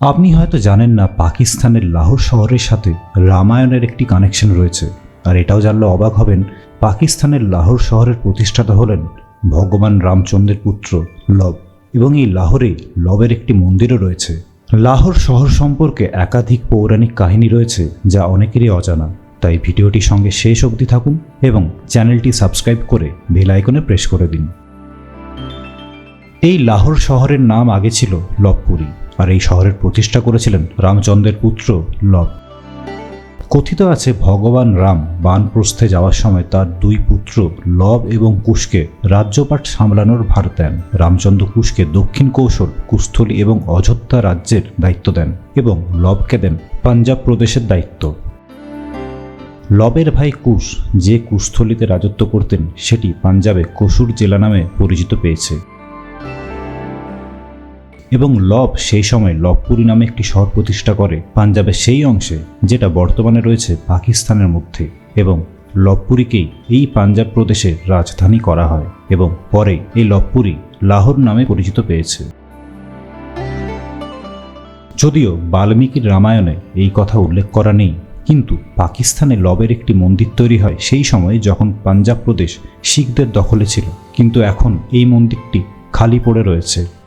আপনি হয়তো জানেন না, পাকিস্তানের লাহোর শহরের সাথে রামায়ণের একটি কানেকশন রয়েছে। আর এটাও জানলে অবাক হবেন, পাকিস্তানের লাহোর শহরের প্রতিষ্ঠাতা হলেন ভগবান রামচন্দ্রের পুত্র লব। এবং এই লাহোরে লবের একটি মন্দিরও রয়েছে। লাহোর শহর সম্পর্কে একাধিক পৌরাণিক কাহিনী রয়েছে, যা অনেকেরই অজানা। তাই ভিডিওটি সঙ্গে শেষ অবধি থাকুন এবং চ্যানেলটি সাবস্ক্রাইব করে বেল আইকনে প্রেস করে দিন। এই লাহোর শহরের নাম আগে ছিল লবপুরী। আর এই শহরের প্রতিষ্ঠা করেছিলেন রামচন্দ্রের পুত্র লব। কথিত আছে, ভগবান রাম বানপ্রস্থে যাওয়ার সময় তার দুই পুত্র লব এবং কুশকে রাজ্যপাট সামলানোর ভার দেন। রামচন্দ্র কুশকে দক্ষিণ কৌশল, কুস্থলী এবং অযোধ্যা রাজ্যের দায়িত্ব দেন এবং লবকে দেন পাঞ্জাব প্রদেশের দায়িত্ব। লবের ভাই কুশ যে কুস্থলীতে রাজত্ব করতেন, সেটি পাঞ্জাবে কসুর জেলা নামে পরিচিত পেয়েছে। এবং লব সেই সময় লবপুরি নামে একটি শহর প্রতিষ্ঠা করে পাঞ্জাবের সেই অংশে, যেটা বর্তমানে রয়েছে পাকিস্তানের মধ্যে, এবং লবপুরীকেই এই পাঞ্জাব প্রদেশের রাজধানী করা হয়, এবং পরে এই লবপুরি লাহোর নামে পরিচিত পেয়েছে। যদিও বাল্মীকির রামায়ণে এই কথা উল্লেখ করা নেই, কিন্তু পাকিস্তানে লবের একটি মন্দির তৈরি হয় সেই সময়ে যখন পাঞ্জাব প্রদেশ শিখদের দখলে ছিল, কিন্তু এখন এই মন্দিরটি খালি পড়ে রয়েছে।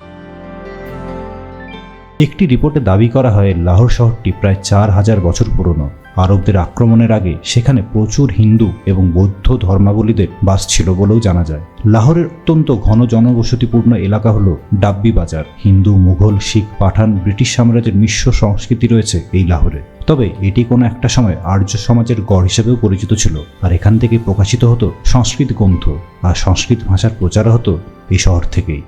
একটি রিপোর্টে দাবি করা হয়, লাহোর শহরটি প্রায় চার হাজার বছর পুরনো। আরবদের আক্রমণের আগে সেখানে প্রচুর হিন্দু এবং বৌদ্ধ ধর্মাবলীদের বাস ছিল বলেও জানা যায়। লাহোরের অত্যন্ত ঘন জনবসতিপূর্ণ এলাকা হল ডাব্বি বাজার। হিন্দু, মুঘল, শিখ, পাঠান, ব্রিটিশ সাম্রাজ্যের মিশ্র সংস্কৃতি রয়েছে এই লাহোরে। তবে এটি কোনো একটা সময় আর্য সমাজের গড় হিসেবেও পরিচিত ছিল আর এখান থেকে প্রকাশিত হতো সংস্কৃত গ্রন্থ। আর সংস্কৃত ভাষার প্রচার হতো এই শহর থেকেই।